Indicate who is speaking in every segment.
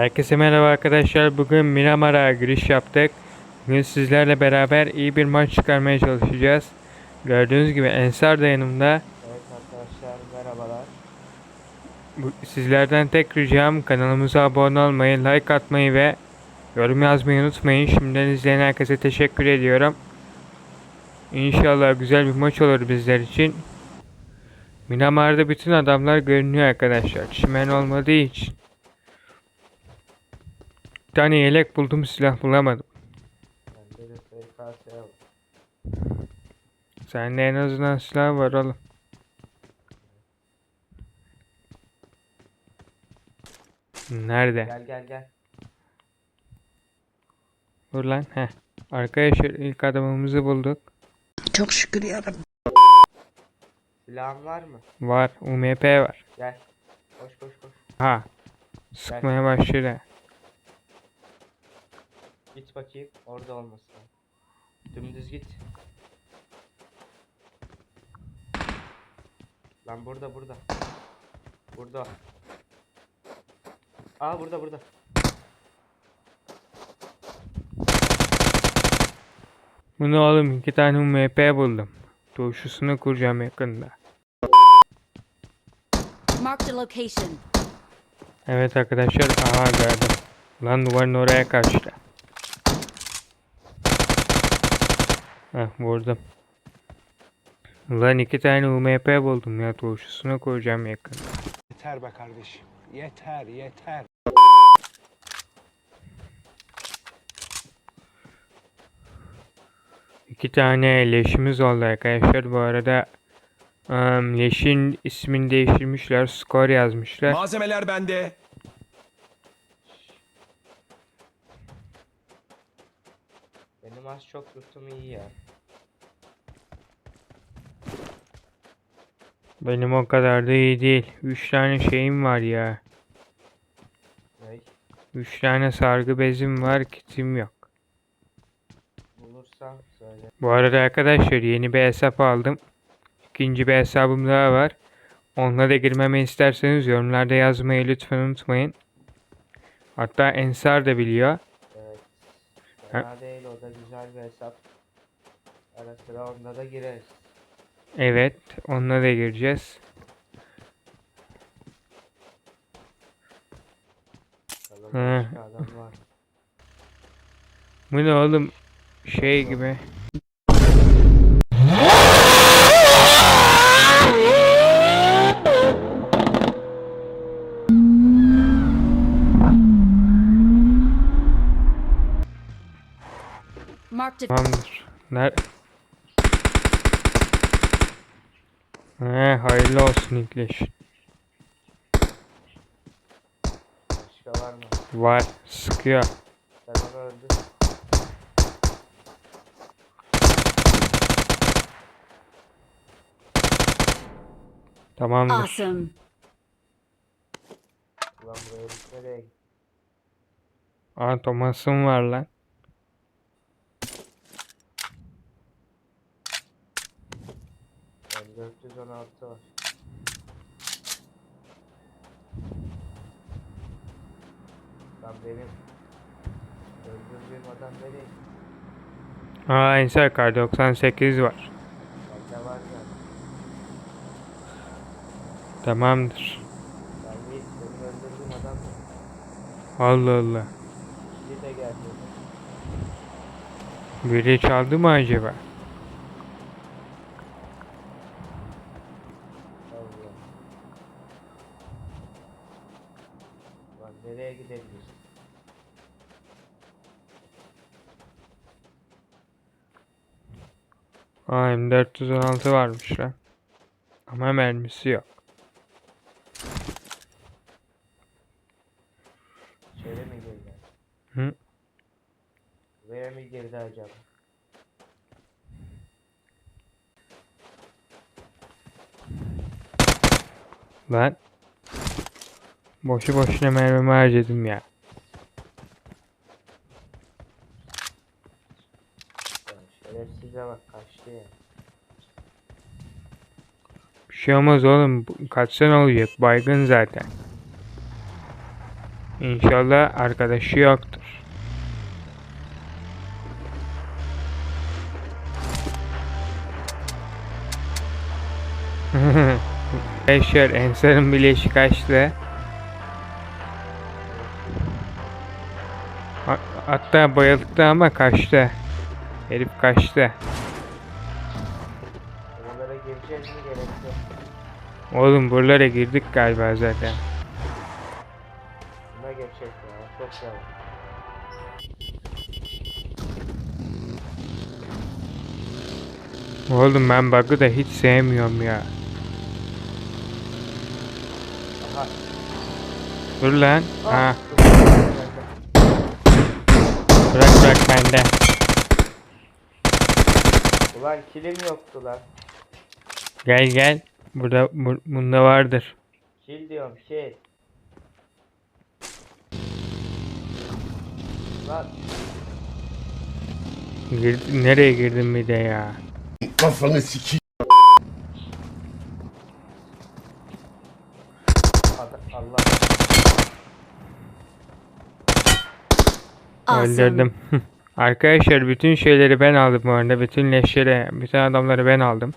Speaker 1: Herkese merhaba arkadaşlar. Bugün Miramar'a giriş yaptık. Bugün sizlerle beraber iyi bir maç çıkarmaya çalışacağız. Gördüğünüz gibi Ensar da yanımda.
Speaker 2: Evet arkadaşlar merhabalar.
Speaker 1: Bu, sizlerden tek ricam kanalımıza abone olmayı, like atmayı ve yorum yazmayı unutmayın. Şimdiden izleyen herkese teşekkür ediyorum. İnşallah güzel bir maç olur bizler için. Miramar'da bütün adamlar görünüyor arkadaşlar. Çimen olmadığı için. Bir tane yelek buldum silah bulamadım.
Speaker 2: Bende de FKS var.
Speaker 1: Sende en azından silah var oğlum. Nerede?
Speaker 2: Gel gel gel.
Speaker 1: Dur lan. Heh. Arkadaşlar ilk adamımızı bulduk.
Speaker 3: Çok şükür yarabbim.
Speaker 2: Silahın var mı?
Speaker 1: Var. UMP var.
Speaker 2: Gel. Koş koş koş.
Speaker 1: Ha. Sıkmaya başladı.
Speaker 2: Git bakayım. Orada olmasın. Dümdüz git. Lan burada burada. Burada. Aa burada burada.
Speaker 1: Bunu oğlum iki tane UMP buldum. Turşusunu kuracağım yakında.
Speaker 4: Marked a location.
Speaker 1: Evet arkadaşlar. Aha gördüm. Lan duvarın oraya kaçtı. Heh vurdum. Lan iki tane UMP buldum ya. Turşusunu kuracağım yakında.
Speaker 5: Yeter be kardeşim. Yeter, yeter.
Speaker 1: İki tane leşimiz oldu arkadaşlar. Bu arada ım, leşin ismini değiştirmişler. Skor yazmışlar.
Speaker 6: Malzemeler bende.
Speaker 2: Benim az çok lootum iyi ya.
Speaker 1: Benim o kadar da iyi değil. Üç tane şeyim var ya.
Speaker 2: Ney?
Speaker 1: Üç tane sargı bezim var. Kitim yok.
Speaker 2: Bulursam söyle.
Speaker 1: Bu arada arkadaşlar yeni bir hesap aldım. İkinci bir hesabım daha var. Onunla da girmemi isterseniz yorumlarda yazmayı lütfen unutmayın. Hatta Ensar da biliyor.
Speaker 2: Fena değil o da güzel bir hesap. Ara sıra onda da gireriz.
Speaker 1: Evet, onunla da gireceğiz.
Speaker 2: Bakalım başka adam var.
Speaker 1: Bu ne oğlum? Şey gibi.
Speaker 4: Marked a
Speaker 1: Tamamdır. Ner He, hayırlı olsun İkleş.
Speaker 2: Başka var mı?
Speaker 1: Var, sıkıyor.
Speaker 2: Sen onu öldür.
Speaker 1: Tamamdır.
Speaker 4: awesome.
Speaker 2: Ulan buraya nereye?
Speaker 1: Aa Thomas'ın var lan.
Speaker 2: 416 var. Lan benim öldürdüğüm adam nereye?
Speaker 1: Aa Ensar kar 98 var.
Speaker 2: Bende var ya.
Speaker 1: Tamamdır.
Speaker 2: Ben değil, benim öldürdüğüm adam da.
Speaker 1: Allah Allah.
Speaker 2: Biri de geldi.
Speaker 1: Biri çaldı mı acaba? Aa M416 varmış lan. Ama mermisi yok.
Speaker 2: İçeri mi girdi?
Speaker 1: Hı?
Speaker 2: Buraya mı girdi acaba?
Speaker 1: Lan. Boşu boşuna mermimi harcadım ya.
Speaker 2: Şerefsize bak kaçtı ya.
Speaker 1: Bir şey olmaz oğlum. Kaçsa ne olacak? Baygın zaten. İnşallah arkadaşı yoktur. Beşer Ensar'ın bileşik açtı. Ha- Hatta bayıldı ama kaçtı. Herif kaçtı.
Speaker 2: Oralara gireceğiz mi gerek yok.
Speaker 1: Oğlum buralara girdik galiba zaten.
Speaker 2: Buna geçecek ya. Çok yavaş.
Speaker 1: Oğlum ben bug'ı da hiç sevmiyorum ya.
Speaker 2: Aha.
Speaker 1: Dur lan.
Speaker 2: Ah,
Speaker 1: Ha, bırak bırak bende.
Speaker 2: Ulan kilim yoktu lan.
Speaker 1: Gel gel. Burada bu- bunda vardır.
Speaker 2: Kil diyorum kil. Lan
Speaker 1: Girdi, nereye girdim bir de ya?
Speaker 6: Kafanı
Speaker 2: ada- Allah.
Speaker 1: Öldürdüm. Arkadaşlar bütün şeyleri ben aldım bu arada. Bütün leşleri, bütün adamları ben aldım.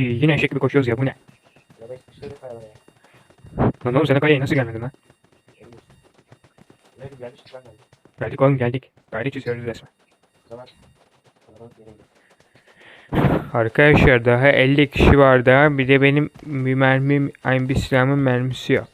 Speaker 1: Yine eşek gibi koşuyoruz ya bu ne? Lan oğlum sen o kayaya nasıl gelmedin lan? Geldik oğlum geldik. Gayri çiziyoruz resmen. Arkadaşlar daha 50 kişi var daha. Bir de benim bir mermim, aynı bir silahımın mermisi yok.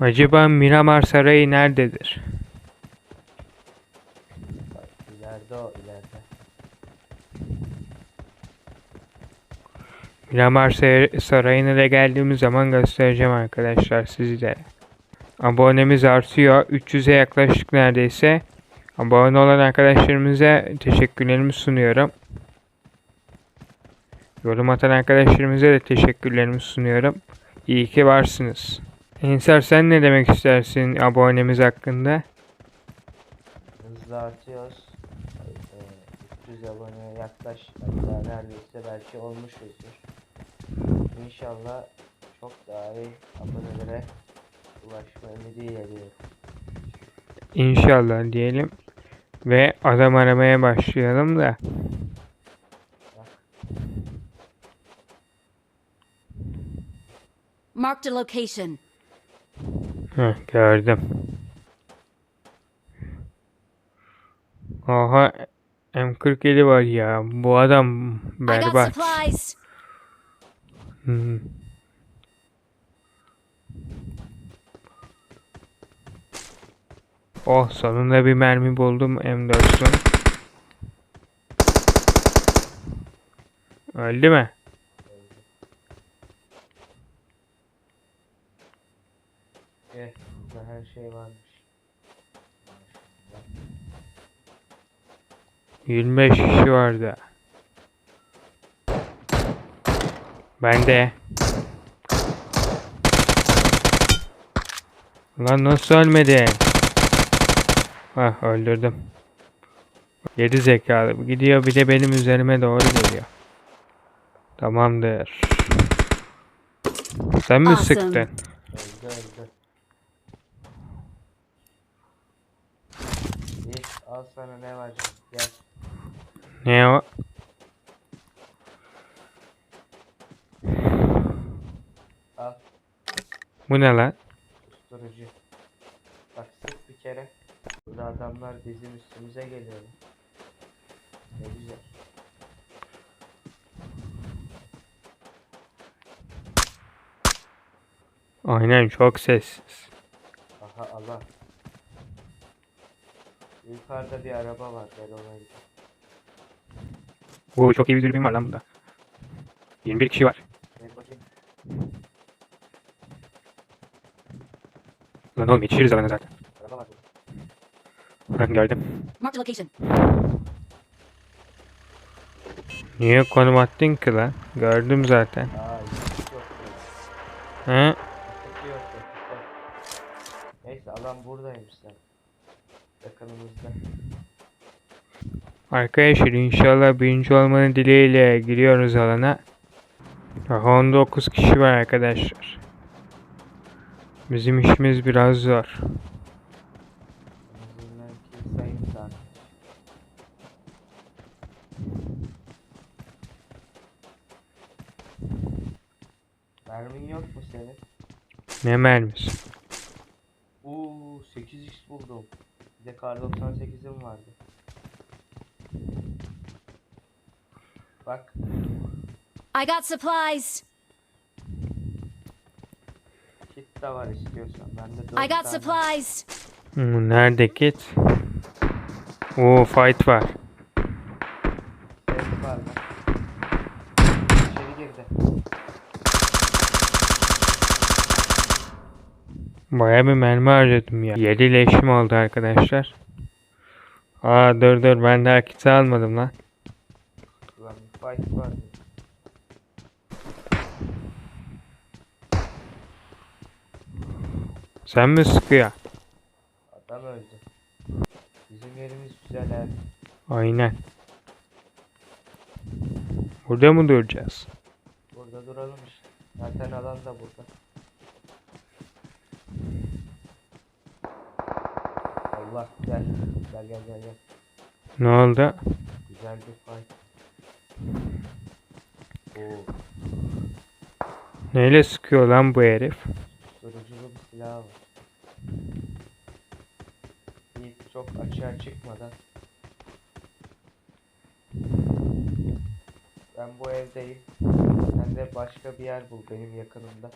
Speaker 1: Acaba Miramar Sarayı nerededir?
Speaker 2: Bak, İleride o ileride.
Speaker 1: Miramar Sar- Sarayı'na da geldiğimiz zaman göstereceğim arkadaşlar sizlere. Abonemiz artıyor. 300'e yaklaştık neredeyse. Abone olan arkadaşlarımıza teşekkürlerimi sunuyorum. Yorum atan arkadaşlarımıza da teşekkürlerimi sunuyorum. İyi ki varsınız. Ensar sen ne demek istersin abonemiz hakkında?
Speaker 2: Hızla artıyoruz. Ee, 300 aboneye yaklaş. Hatta neredeyse belki olmuşuzdur. İnşallah çok daha iyi abonelere ulaşma ümidiyle diyorum.
Speaker 1: İnşallah diyelim. Ve adam aramaya başlayalım da.
Speaker 4: Marked a location.
Speaker 1: Heh, gördüm. Oha M47 var ya. Bu adam
Speaker 4: I got
Speaker 1: berbat. Hmm. Oh sonunda bir mermi buldum M4'ün. Öldü mü?
Speaker 2: Eh, burada her şey varmış.
Speaker 1: 25 kişi vardı. Ben de. Lan nasıl ölmedin? Hah öldürdüm. Yedi zekalı. Gidiyor bir de benim üzerime doğru geliyor. Tamamdır. Sen mi
Speaker 4: Awesome.
Speaker 1: sıktın?
Speaker 2: Öldü öldü. İyi, al sana ne var canım, gel.
Speaker 1: Ne o?
Speaker 2: Al
Speaker 1: Bu ne lan?
Speaker 2: susturucu. Bak sık bir kere. Burada adamlar bizim üstümüze geliyor. Ne güzel.
Speaker 1: Aynen çok sessiz.
Speaker 2: Aha Allah. Yukarıda bir araba var gel ona gidelim.
Speaker 1: Oo çok iyi bir dürbün var lan bunda. 21 kişi var. Lan oğlum yetişiriz alana zaten. Ben gördüm.
Speaker 4: Marked a location.
Speaker 1: Niye konum attın ki lan? Gördüm zaten. He?
Speaker 2: Neyse alan buradaymış sen. Yakınımızda.
Speaker 1: Arkadaşlar inşallah birinci olmanın dileğiyle giriyoruz alana. Daha 19 kişi var arkadaşlar. Bizim işimiz biraz zor.
Speaker 2: Mermin yok mu senin?
Speaker 1: Ne mermisi?
Speaker 2: Uuu 8x buldum. Bir de kar 98'im vardı. Bak
Speaker 4: I got supplies.
Speaker 2: Kit de var istiyorsan. Bende 4
Speaker 4: I got
Speaker 2: tane
Speaker 4: supplies.
Speaker 1: Hmm, nerede kit? Oo fight var.
Speaker 2: set var bak. İçeri girdi.
Speaker 1: Baya bir mermi harcadım ya. 7 leşim oldu arkadaşlar. Aa dur dur ben daha kiti almadım lan.
Speaker 2: Bir fight var.
Speaker 1: Sen mi sıkıyor?
Speaker 2: Adam öldü. Bizim yerimiz güzel abi.
Speaker 1: Aynen. Burada mı duracağız?
Speaker 2: Burada duralım işte. Zaten alan da burada. Allah gel. Gel gel gel gel.
Speaker 1: Ne oldu?
Speaker 2: Güzel bir fight. Oo,
Speaker 1: Neyle sıkıyor lan bu herif?
Speaker 2: Evdeyim. Sen de başka bir yer bul benim yakınımda.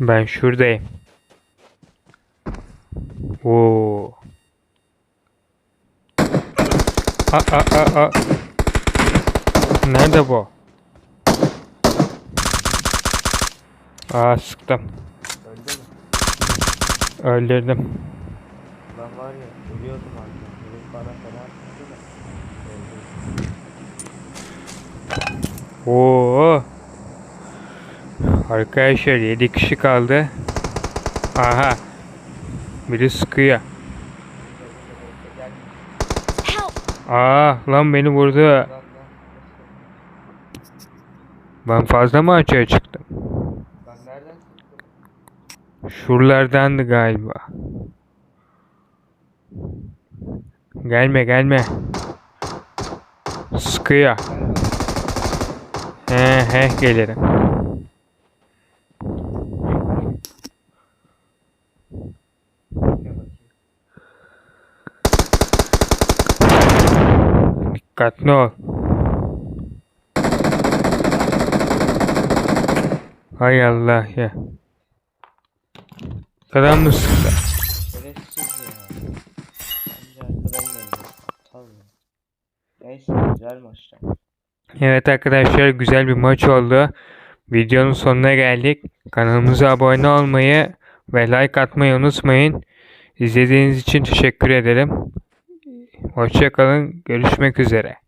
Speaker 1: Ben şuradayım. Oo. Aa, aa, aa. Nerede bu? Aa sıktım.
Speaker 2: Öldü mü?
Speaker 1: Öldürdüm.
Speaker 2: Lan var ya ölüyordum artık. Herif bana fena sıktı da. Öldü.
Speaker 1: Oo. Arkadaşlar 7 kişi kaldı. Aha. Biri sıkıyor. Aa lan beni vurdu. Ben fazla mı açığa çıktım? Şuralardandı galiba. Gelme gelme. Sıkıyor. He he gelirim. Dikkatli ol. Hay Allah ya. Kadar mı?
Speaker 2: Güzel maçta.
Speaker 1: Evet arkadaşlar güzel bir maç oldu. Videonun sonuna geldik. Kanalımıza abone olmayı ve like atmayı unutmayın. İzlediğiniz için teşekkür ederim. Hoşçakalın. Görüşmek üzere.